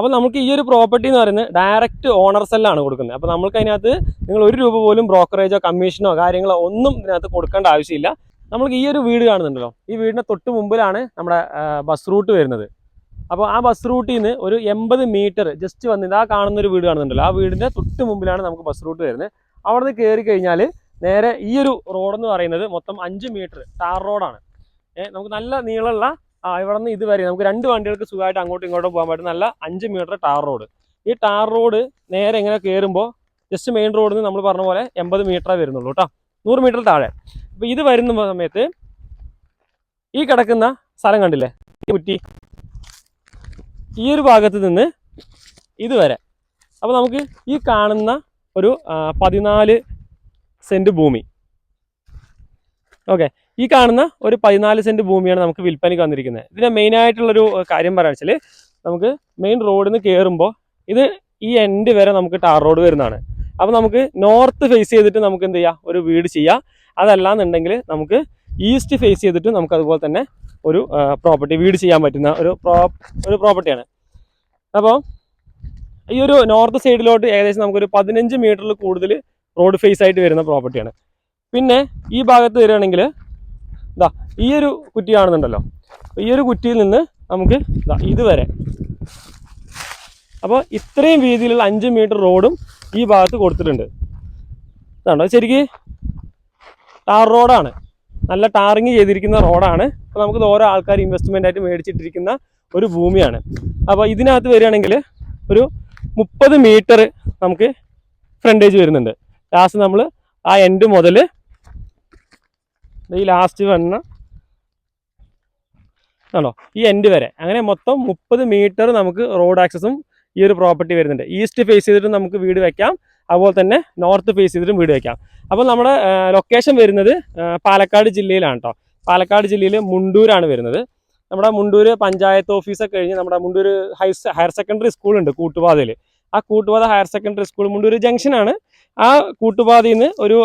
അപ്പോൾ നമുക്ക് ഈ ഒരു പ്രോപ്പർട്ടി എന്ന് പറയുന്നത് ഡയറക്റ്റ് ഓണർ സെല്ലാണ് കൊടുക്കുന്നത്. അപ്പോൾ നമുക്ക് അതിനകത്ത് നിങ്ങൾ ഒരു രൂപ പോലും ബ്രോക്കറേജോ കമ്മീഷനോ കാര്യങ്ങളോ ഒന്നും ഇതിനകത്ത് കൊടുക്കേണ്ട ആവശ്യമില്ല. നമുക്ക് ഈ ഒരു വീട് കാണുന്നുണ്ടല്ലോ. ഈ വീടിന്റെ തൊട്ട് മുമ്പിലാണ് നമ്മുടെ ബസ് റൂട്ട് വരുന്നത്. അപ്പോൾ ആ ബസ് റൂട്ടിൽ നിന്ന് ഒരു എൺപത് മീറ്റർ ജസ്റ്റ് വന്നിട്ട് ആ കാണുന്ന ഒരു വീട് കാണുന്നുണ്ടല്ലോ. ആ വീടിന്റെ തൊട്ട് മുമ്പിലാണ് നമുക്ക് ബസ് റൂട്ട് വരുന്നത്. അവിടെ നിന്ന് കയറി കഴിഞ്ഞാൽ നേരെ ഈ ഒരു റോഡെന്ന് പറയുന്നത് മൊത്തം അഞ്ച് മീറ്റർ ടാർ റോഡാണ് നമുക്ക് നല്ല നീളമുള്ള ആ ഇവിടെ നിന്ന് ഇതുവരെ നമുക്ക് രണ്ട് വണ്ടികൾക്ക് സുഖമായിട്ട് അങ്ങോട്ടും ഇങ്ങോട്ടും പോകാൻ പറ്റും. നല്ല അഞ്ച് മീറ്റർ ടാർ റോഡ്. ഈ ടാർ റോഡ് നേരെ ഇങ്ങനെ കയറുമ്പോൾ ജസ്റ്റ് മെയിൻ റോഡിൽ നിന്ന് നമ്മൾ പറഞ്ഞ പോലെ എൺപത് മീറ്ററേ വരുന്നുള്ളൂ കേട്ടോ നൂറ് മീറ്റർ താഴെ. അപ്പോൾ ഇത് വരുന്ന സമയത്ത് ഈ കിടക്കുന്ന സ്ഥലം കണ്ടില്ലേ? ഈ കുറ്റി. ഈ ഒരു ഭാഗത്ത് നിന്ന് ഇതുവരെ. അപ്പോൾ നമുക്ക് ഈ കാണുന്ന ഒരു പതിനാല് സെന്റ് ഭൂമി. ഓക്കെ. ഈ കാണുന്ന ഒരു പതിനാല് സെന്റ് ഭൂമിയാണ് നമുക്ക് വിൽപ്പനയ്ക്ക് വന്നിരിക്കുന്നത്. ഇതിന്റെ മെയിനായിട്ടുള്ളൊരു കാര്യം പറയാന്ന് വെച്ചാൽ നമുക്ക് മെയിൻ റോഡിൽ നിന്ന് കയറുമ്പോൾ ഇത് ഈ എൻഡ് വരെ നമുക്ക് ടാർ റോഡ് വരുന്നതാണ്. അപ്പോൾ നമുക്ക് നോർത്ത് ഫേസ് ചെയ്തിട്ട് നമുക്ക് എന്ത് ചെയ്യാം? ഒരു വീട് ചെയ്യാം. അതല്ലാന്നുണ്ടെങ്കിൽ നമുക്ക് ഈസ്റ്റ് ഫേസ് ചെയ്തിട്ട് നമുക്ക് അതുപോലെ തന്നെ ഒരു പ്രോപ്പർട്ടി വീട് ചെയ്യാൻ പറ്റുന്ന ഒരു പ്രോ ഒരു പ്രോപ്പർട്ടിയാണ് അപ്പോൾ ഈ ഒരു നോർത്ത് സൈഡിലോട്ട് ഏകദേശം നമുക്കൊരു പതിനഞ്ച് മീറ്ററിൽ കൂടുതൽ റോഡ് ഫേസ് ആയിട്ട് വരുന്ന പ്രോപ്പർട്ടിയാണ് പിന്നെ ഈ ഭാഗത്ത് വരികയാണെങ്കിൽ ഇതാ ഈ ഒരു കുറ്റി കാണുന്നുണ്ടല്ലോ. ഈ ഒരു കുറ്റിയിൽ നിന്ന് നമുക്ക് ഇതാ ഇതുവരെ. അപ്പോൾ ഇത്രയും വീതിയിലുള്ള അഞ്ച് മീറ്റർ റോഡും ഈ ഭാഗത്ത് കൊടുത്തിട്ടുണ്ട്. ഇതാണ്ടോ ശരിക്ക് ടാർ റോഡാണ്. നല്ല ടാറിങ് ചെയ്തിരിക്കുന്ന റോഡാണ്. അപ്പോൾ നമുക്കിത് ഓരോ ആൾക്കാർ ഇൻവെസ്റ്റ്മെന്റ് ആയിട്ട് മേടിച്ചിട്ടിരിക്കുന്ന ഒരു ഭൂമിയാണ്. അപ്പോൾ ഇതിനകത്ത് വരികയാണെങ്കിൽ ഒരു മുപ്പത് മീറ്റർ നമുക്ക് ഫ്രണ്ടേജ് വരുന്നുണ്ട്. ലാസ്റ്റ് നമ്മൾ ആ എൻഡ് മുതൽ ഈ ലാസ്റ്റ് വന്ന ആണോ ഈ എൻഡ് വരെ. അങ്ങനെ മൊത്തം മുപ്പത് മീറ്റർ നമുക്ക് റോഡ് ആക്സസും ഈ ഒരു പ്രോപ്പർട്ടി വരുന്നുണ്ട്. ഈസ്റ്റ് ഫേസ് ചെയ്തിട്ട് നമുക്ക് വീട് വെക്കാം. അതുപോലെ തന്നെ നോർത്ത് ഫേസ് ചെയ്തിട്ടും വീട് വെക്കാം. അപ്പോൾ നമ്മുടെ ലൊക്കേഷൻ വരുന്നത് പാലക്കാട് ജില്ലയിലാണ് കേട്ടോ പാലക്കാട് ജില്ലയിൽ മുണ്ടൂരാണ് വരുന്നത്. നമ്മുടെ മുണ്ടൂര് പഞ്ചായത്ത് ഓഫീസൊക്കെ കഴിഞ്ഞ് നമ്മുടെ മുണ്ടൂർ ഹൈ ഹയർ സെക്കൻഡറി സ്കൂളുണ്ട് കൂട്ടുപാതയിൽ ആ Koottupatha higher secondary school Mundur ജംഗ്ഷനാണ് ആ കൂട്ടുപാതയിൽ നിന്ന് ഒരു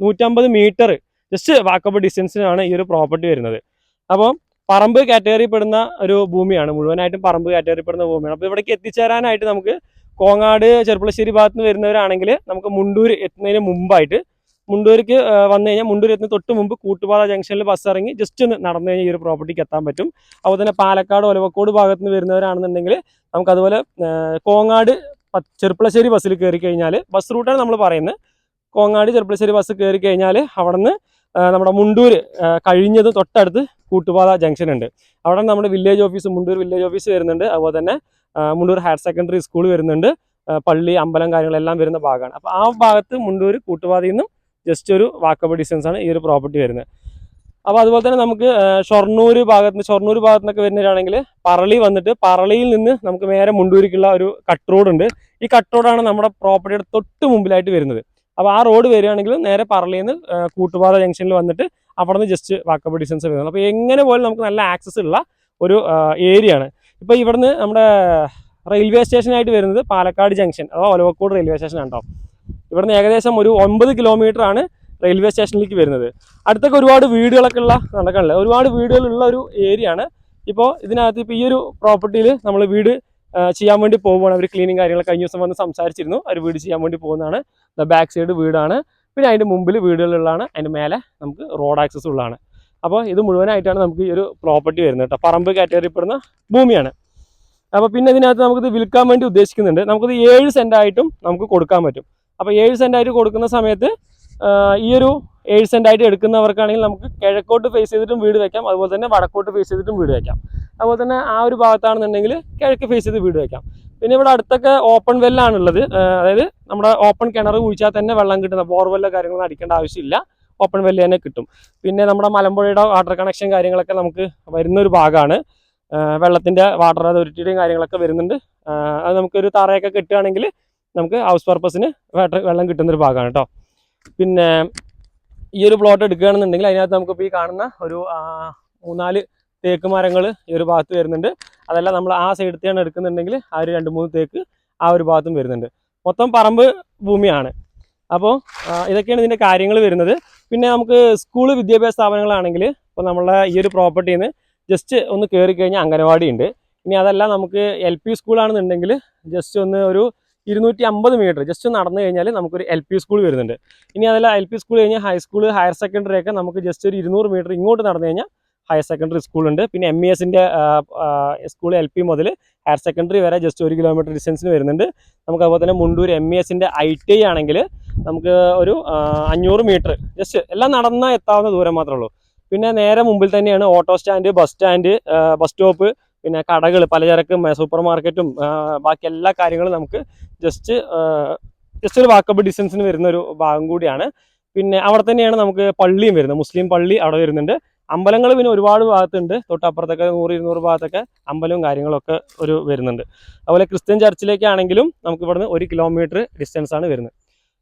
നൂറ്റമ്പത് മീറ്റർ ജസ്റ്റ് വാക്കബിൾ ഡിസ്റ്റൻസിനാണ് ഈ ഒരു പ്രോപ്പർട്ടി വരുന്നത്. അപ്പോൾ പറമ്പ് കാറ്റഗറി പെടുന്ന ഒരു ഭൂമിയാണ്. മുഴുവനായിട്ടും പറമ്പ് കാറ്റഗറി പെടുന്ന ഭൂമിയാണ്. അപ്പോൾ ഇവിടേക്ക് എത്തിച്ചേരാനായിട്ട് നമുക്ക് കോങ്ങാട് ചെറുപ്പളശ്ശേരി ഭാഗത്ത് നിന്ന് വരുന്നവരാണെങ്കിൽ നമുക്ക് മുണ്ടൂർ എത്തുന്നതിന് മുമ്പായിട്ട് മുണ്ടൂർക്ക് വന്നു കഴിഞ്ഞാൽ മുണ്ടൂർ എത്തുന്ന തൊട്ട് മുമ്പ് കൂട്ടുപാത ജംഗ്ഷനിൽ ബസ് ഇറങ്ങി ജസ്റ്റ് ഒന്ന് നടന്നു കഴിഞ്ഞാൽ ഈ ഒരു പ്രോപ്പർട്ടിക്ക് എത്താൻ പറ്റും. അതുപോലെ തന്നെ പാലക്കാട് ഒലവക്കോട് ഭാഗത്ത് നിന്ന് വരുന്നവരാണെന്നുണ്ടെങ്കിൽ നമുക്ക് അതുപോലെ കോങ്ങാട് ചെറുപ്പളശ്ശേരി ബസ്സിൽ കയറി കഴിഞ്ഞാൽ ബസ് റൂട്ടാണ് നമ്മൾ പറയുന്നത്. കോങ്ങാട് ചെറുപ്പശ്ശേരി ബസ് കയറി കഴിഞ്ഞാൽ അവിടെ നമ്മുടെ മുണ്ടൂര് കഴിഞ്ഞത് തൊട്ടടുത്ത് കൂട്ടുപാത ജംഗ്ഷൻ ഉണ്ട്. അവിടെ നമ്മുടെ village office Mundur village office വരുന്നുണ്ട്. അതുപോലെ തന്നെ മുണ്ടൂർ ഹയർ സെക്കൻഡറി സ്കൂൾ വരുന്നുണ്ട്. പള്ളി അമ്പലം കാര്യങ്ങളെല്ലാം വരുന്ന ഭാഗമാണ്. അപ്പോൾ ആ ഭാഗത്ത് മുണ്ടൂർ കൂട്ടുപാതയിൽ നിന്നും ജസ്റ്റ് ഒരു വാക്കബിൾ ഡിസ്റ്റൻസ് ആണ് ഈ ഒരു പ്രോപ്പർട്ടി വരുന്നത്. അപ്പോൾ അതുപോലെ തന്നെ നമുക്ക് ഷൊർണൂർ ഭാഗത്ത് നിന്ന് ഷൊർണൂർ ഭാഗത്ത് നിന്നൊക്കെ വരുന്നവരാണെങ്കിൽ പറളി വന്നിട്ട് പറളിയിൽ നിന്ന് നമുക്ക് നേരെ മുണ്ടൂരിക്കുള്ള ഒരു കട്ട് റോഡ് ഉണ്ട്. ഈ കട്ട് റോഡാണ് നമ്മുടെ പ്രോപ്പർട്ടിയുടെ തൊട്ട് മുമ്പിലായിട്ട് വരുന്നത്. അപ്പോൾ ആ റോഡ് വരികയാണെങ്കിൽ നേരെ പറളിയിൽ നിന്ന് കൂട്ടുപാത ജംഗ്ഷനിൽ വന്നിട്ട് അവിടെ നിന്ന് ജസ്റ്റ് വാക്കബിൾ ഡിസ്റ്റൻസ് വരുന്നത്. അപ്പോൾ എങ്ങനെ പോലും നമുക്ക് നല്ല ആക്സസ് ഉള്ള ഒരു ഏരിയ ആണ്. ഇപ്പോൾ ഇവിടുന്ന് നമ്മുടെ റെയിൽവേ സ്റ്റേഷനായിട്ട് വരുന്നത് പാലക്കാട് ജംഗ്ഷൻ അഥവാ ഒലവക്കോട് റെയിൽവേ സ്റ്റേഷൻ ഉണ്ടാവും ഇവിടുന്ന് ഏകദേശം ഒരു ഒമ്പത് കിലോമീറ്റർ ആണ് റെയിൽവേ സ്റ്റേഷനിലേക്ക് വരുന്നത്. അടുത്തൊക്കെ ഒരുപാട് വീടുകളൊക്കെ ഉള്ള നടക്കാനുള്ളത് ഒരുപാട് വീടുകളുള്ള ഒരു ഏരിയ ആണ്. ഇപ്പോൾ ഇതിനകത്ത് ഇപ്പോൾ ഈ ഒരു പ്രോപ്പർട്ടിയിൽ നമ്മൾ വീട് ചെയ്യാൻ വേണ്ടി പോവുകയാണ് അവർ ക്ലീനിങ് കാര്യങ്ങളൊക്കെ കഴിഞ്ഞ ദിവസം വന്ന് സംസാരിച്ചിരുന്നു. അവർ വീട് ചെയ്യാൻ വേണ്ടി പോകുന്നതാണ്. ബാക്ക് സൈഡ് വീടാണ്. പിന്നെ അതിന്റെ മുമ്പിൽ വീടുകളുള്ളതാണ് അതിന്റെ മേലെ നമുക്ക് റോഡ് ആക്സസ് ഉള്ളതാണ്. അപ്പോൾ ഇത് മുഴുവനായിട്ടാണ് നമുക്ക് ഈ ഒരു പ്രോപ്പർട്ടി വരുന്നത് കേട്ടോ. പറമ്പ് കാറ്റഗറിപ്പെടുന്ന ഭൂമിയാണ്. അപ്പോൾ പിന്നെ ഇതിനകത്ത് നമുക്കിത് വിൽക്കാൻ വേണ്ടി ഉദ്ദേശിക്കുന്നുണ്ട്. നമുക്കിത് ഏഴ് സെന്റായിട്ടും നമുക്ക് കൊടുക്കാൻ പറ്റും. അപ്പോൾ ഏഴ് സെന്റായിട്ട് കൊടുക്കുന്ന സമയത്ത് ഈ ഒരു ഏഴ് സെന്റായിട്ട് എടുക്കുന്നവർക്കാണെങ്കിൽ നമുക്ക് കിഴക്കോട്ട് ഫേസ് ചെയ്തിട്ടും വീട് വയ്ക്കാം അതുപോലെ തന്നെ വടക്കോട്ട് ഫേസ് ചെയ്തിട്ടും വീട് വെക്കാം. അതുപോലെ തന്നെ ആ ഒരു ഭാഗത്താണെന്നുണ്ടെങ്കിൽ കിഴക്ക് ഫേസ് ചെയ്ത് വീട് വെക്കാം. പിന്നെ ഇവിടെ അടുത്തൊക്കെ ഓപ്പൺ വെല്ലാണുള്ളത് അതായത് നമ്മുടെ ഓപ്പൺ കിണർ കുഴിച്ചാൽ തന്നെ വെള്ളം കിട്ടുന്ന ബോർവെല്ലോ കാര്യങ്ങളൊന്നും അടിക്കേണ്ട ആവശ്യമില്ല. ഓപ്പൺ വെല്ല് തന്നെ കിട്ടും. പിന്നെ നമ്മുടെ മലമ്പുഴയുടെ വാട്ടർ കണക്ഷൻ കാര്യങ്ങളൊക്കെ നമുക്ക് വരുന്ന ഒരു ഭാഗമാണ്. വെള്ളത്തിന്റെ വാട്ടർ അതോറിറ്റിയുടെയും കാര്യങ്ങളൊക്കെ വരുന്നുണ്ട്. അത് നമുക്കൊരു തറയൊക്കെ കിട്ടുകയാണെങ്കിൽ നമുക്ക് ഹൗസ് പർപ്പസിന് വെള്ളം കിട്ടുന്നൊരു ഭാഗമാണ് കേട്ടോ പിന്നെ ഈ ഒരു പ്ലോട്ട് എടുക്കുകയാണെന്നുണ്ടെങ്കിൽ അതിനകത്ത് നമുക്കിപ്പോൾ ഈ കാണുന്ന ഒരു മൂന്നാൽ തേക്ക് മരങ്ങൾ ഈ ഒരു ഭാഗത്ത് വരുന്നുണ്ട്. അതല്ല നമ്മൾ ആ സൈഡത്തെയാണ് എടുക്കുന്നുണ്ടെങ്കിൽ ആ ഒരു രണ്ട് മൂന്ന് തേക്ക് ആ ഒരു ഭാഗത്തും വരുന്നുണ്ട്. മൊത്തം പറമ്പ് ഭൂമിയാണ്. അപ്പോൾ ഇതൊക്കെയാണ് ഇതിന്റെ കാര്യങ്ങൾ വരുന്നത്. പിന്നെ നമുക്ക് സ്കൂൾ വിദ്യാഭ്യാസ സ്ഥാപനങ്ങളാണെങ്കിൽ ഇപ്പോൾ നമ്മളെ ഈ ഒരു പ്രോപ്പർട്ടിയിൽ നിന്ന് ജസ്റ്റ് ഒന്ന് കയറി കഴിഞ്ഞാൽ അംഗനവാടി ഉണ്ട്. ഇനി അതല്ല നമുക്ക് എൽ പി സ്കൂളാണെന്നുണ്ടെങ്കിൽ ജസ്റ്റ് ഒന്ന് ഒരു ഇരുന്നൂറ്റി അമ്പത് മീറ്റർ ജസ്റ്റ് നടന്നു കഴിഞ്ഞാൽ നമുക്കൊരു എൽ പി സ്കൂൾ വരുന്നുണ്ട്. ഇനി അതല്ല എൽ പി സ്കൂൾ കഴിഞ്ഞാൽ ഹൈസ്കൂൾ ഹയർ സെക്കൻഡറി ഒക്കെ നമുക്ക് ജസ്റ്റ് ഒരു ഇരുന്നൂറ് മീറ്റർ ഇങ്ങോട്ട് നടന്നു കഴിഞ്ഞാൽ ഹയർ സെക്കൻഡറി സ്കൂളുണ്ട് പിന്നെ എം ഇ എസിന്റെ സ്കൂൾ എൽ പി മുതൽ ഹയർ സെക്കൻഡറി വരെ ജസ്റ്റ് ഒരു കിലോമീറ്റർ ഡിസ്റ്റൻസിന് വരുന്നുണ്ട്. നമുക്ക് അതുപോലെ തന്നെ മുണ്ടൂർ എം ഇ എസിന്റെ ഐ ടി ആണെങ്കിൽ നമുക്ക് ഒരു അഞ്ഞൂറ് മീറ്റർ ജസ്റ്റ് എല്ലാം നടന്നാൽ എത്താവുന്ന ദൂരം മാത്രമേ ഉള്ളൂ. പിന്നെ നേരെ മുമ്പിൽ തന്നെയാണ് auto stand bus stand bus stop പിന്നെ കടകൾ പലചരക്ക് സൂപ്പർ മാർക്കറ്റും ബാക്കി എല്ലാ കാര്യങ്ങളും നമുക്ക് ജസ്റ്റ് ജസ്റ്റ് ഒരു വാക്കപ്പ് ഡിസ്റ്റൻസിന് വരുന്ന ഒരു ഭാഗം കൂടിയാണ്. പിന്നെ അവിടെ തന്നെയാണ് നമുക്ക് പള്ളിയും വരുന്നത്. മുസ്ലിം പള്ളി അവിടെ വരുന്നുണ്ട്. അമ്പലങ്ങൾ പിന്നെ ഒരുപാട് ഭാഗത്തുണ്ട്. തൊട്ടപ്പുറത്തൊക്കെ നൂറ് ഇരുന്നൂറ് ഭാഗത്തൊക്കെ അമ്പലവും കാര്യങ്ങളൊക്കെ ഒരു വരുന്നുണ്ട്. അതുപോലെ ക്രിസ്ത്യൻ ചർച്ചിലേക്കാണെങ്കിലും നമുക്ക് ഇവിടുന്ന് ഒരു കിലോമീറ്റർ ഡിസ്റ്റൻസ് ആണ് വരുന്നത്.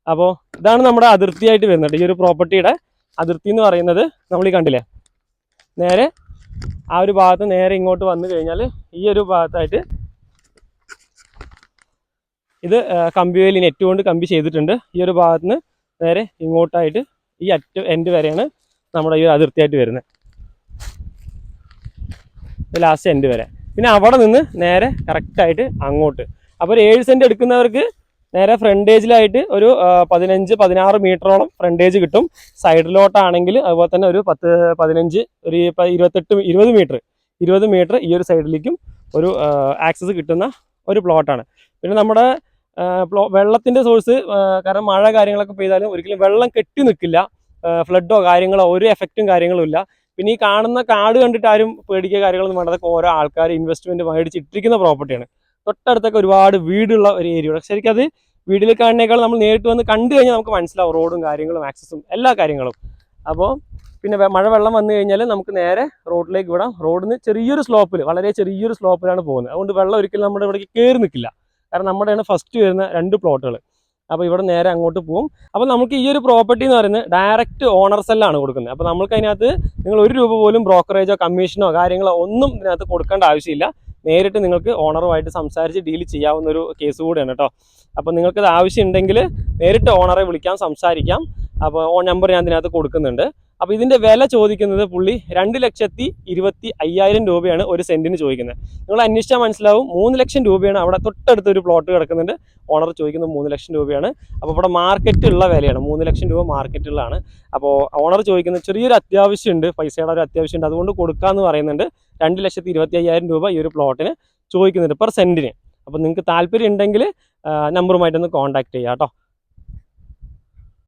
അപ്പോൾ ഇതാണ് നമ്മുടെ അതിർത്തിയായിട്ട് വരുന്നത്. ഈ ഒരു പ്രോപ്പർട്ടിയുടെ അതിർത്തി എന്ന് പറയുന്നത് നമ്മൾ ഈ കണ്ടില്ലേ? നേരെ ആ ഒരു ഭാഗത്ത് നേരെ ഇങ്ങോട്ട് വന്നു കഴിഞ്ഞാൽ ഈ ഒരു ഭാഗത്തായിട്ട് ഇത് കമ്പി കമ്പിവേലി നെറ്റ് കൊണ്ട് കമ്പി ചെയ്തിട്ടുണ്ട്. ഈ ഒരു ഭാഗത്ത് നിന്ന് നേരെ ഇങ്ങോട്ടായിട്ട് ഈ അറ്റ് എൻഡ് വരെയാണ് നമ്മുടെ ഈ അതിർത്തിയായിട്ട് വരുന്നത് ലാസ്റ്റ് എൻഡ് വരെ. പിന്നെ അവിടെ നിന്ന് നേരെ കറക്റ്റായിട്ട് അങ്ങോട്ട്. അപ്പോൾ ഒരു ഏഴ് സെന്റ് എടുക്കുന്നവർക്ക് നേരെ ഫ്രണ്ടേജിലായിട്ട് ഒരു പതിനഞ്ച് പതിനാറ് മീറ്ററോളം ഫ്രണ്ടേജ് കിട്ടും. സൈഡിലോട്ടാണെങ്കിൽ അതുപോലെ തന്നെ ഒരു പത്ത് പതിനഞ്ച് ഒരു ഇരുപത്തെട്ട് ഇരുപത് മീറ്റർ ഇരുപത് മീറ്റർ ഈ ഒരു സൈഡിലേക്കും ഒരു ആക്സസ് കിട്ടുന്ന ഒരു പ്ലോട്ടാണ് പിന്നെ നമ്മുടെ വെള്ളത്തിന്റെ സോഴ്സ് കാരണം മഴ കാര്യങ്ങളൊക്കെ പെയ്താലും ഒരിക്കലും വെള്ളം കെട്ടി നിൽക്കില്ല. ഫ്ലഡോ കാര്യങ്ങളോ ഒരു എഫക്റ്റും കാര്യങ്ങളും ഇല്ല. പിന്നെ ഈ കാണുന്ന കാട് കണ്ടിട്ട് ആരും പേടിക്കുക കാര്യങ്ങളൊന്നും വേണ്ട. അതൊക്കെ ഓരോ ആൾക്കാർ ഇൻവെസ്റ്റ്മെന്റ് മേടിച്ചിട്ടിരിക്കുന്ന പ്രോപ്പർട്ടിയാണ് തൊട്ടടുത്തൊക്കെ ഒരുപാട് വീടുള്ള ഒരു ഏരിയ ശരിക്കും അത് വീട്ടിൽ കാണുന്നേക്കാൾ നമ്മൾ നേരിട്ട് വന്ന് കണ്ടു കഴിഞ്ഞാൽ നമുക്ക് മനസ്സിലാവും. റോഡും കാര്യങ്ങളും ആക്സസും എല്ലാ കാര്യങ്ങളും. അപ്പോൾ പിന്നെ മഴ വെള്ളം വന്നു കഴിഞ്ഞാൽ നമുക്ക് നേരെ റോഡിലേക്ക് വിടാം. റോഡിൽ നിന്ന് ചെറിയൊരു സ്ലോപ്പിൽ വളരെ ചെറിയൊരു സ്ലോപ്പിലാണ് പോകുന്നത്. അതുകൊണ്ട് വെള്ളം ഒരിക്കലും നമ്മുടെ ഇവിടേക്ക് കയറി നിൽക്കില്ല. കാരണം നമ്മുടെയാണ് ഫസ്റ്റ് വരുന്ന രണ്ട് പ്ലോട്ടുകൾ അപ്പോൾ ഇവിടെ നേരെ അങ്ങോട്ട് പോകും അപ്പോൾ നമുക്ക് ഈ ഒരു പ്രോപ്പർട്ടി എന്ന് പറയുന്നത് ഡയറക്റ്റ് ഓണർ സെല്ലാണ് കൊടുക്കുന്നത്. അപ്പോൾ നമുക്ക് അതിനകത്ത് നിങ്ങൾ ഒരു രൂപ പോലും ബ്രോക്കറേജോ കമ്മീഷനോ കാര്യങ്ങളോ ഒന്നും ഇതിനകത്ത് കൊടുക്കേണ്ട ആവശ്യമില്ല. നേരിട്ട് നിങ്ങൾക്ക് ഓണറുമായിട്ട് സംസാരിച്ച് ഡീൽ ചെയ്യാവുന്ന ഒരു കേസ് കൂടിയാണ് കേട്ടോ അപ്പോൾ നിങ്ങൾക്കത് ആവശ്യമുണ്ടെങ്കിൽ നേരിട്ട് ഓണറെ വിളിക്കാം സംസാരിക്കാം. അപ്പോൾ ഓൺ നമ്പർ ഞാൻ ഇതിനകത്ത് കൊടുക്കുന്നുണ്ട്. അപ്പോൾ ഇതിന്റെ വില ചോദിക്കുന്നത് പുള്ളി രണ്ട് ലക്ഷത്തി ഇരുപത്തി അയ്യായിരം രൂപയാണ് ഒരു സെന്റിന് ചോദിക്കുന്നത്. നിങ്ങൾ അന്വേഷിച്ചാൽ മനസ്സിലാവും മൂന്ന് ലക്ഷം രൂപയാണ് അവിടെ തൊട്ടടുത്ത് ഒരു പ്ലോട്ട് കിടക്കുന്നുണ്ട്. ഓണർ ചോദിക്കുന്നത് മൂന്ന് ലക്ഷം രൂപയാണ്. അപ്പോൾ ഇവിടെ മാർക്കറ്റ് ഉള്ള വിലയാണ്. മൂന്ന് ലക്ഷം രൂപ മാർക്കറ്റുള്ളതാണ് അപ്പോൾ ഓണർ ചോദിക്കുന്നത് ചെറിയൊരു അത്യാവശ്യമുണ്ട്. പൈസയുടെ ഒരു അത്യാവശ്യമുണ്ട്. അതുകൊണ്ട് കൊടുക്കാമെന്ന് പറയുന്നുണ്ട്. രണ്ട് ലക്ഷത്തി ഇരുപത്തി അയ്യായിരം രൂപ ഈ ഒരു പ്ലോട്ടിന് ചോദിക്കുന്നുണ്ട് പെർ സെന്റിന് അപ്പോൾ നിങ്ങൾക്ക് താല്പര്യം ഉണ്ടെങ്കിൽ നമ്പറുമായിട്ടൊന്ന് കോൺടാക്ട് ചെയ്യാം കേട്ടോ.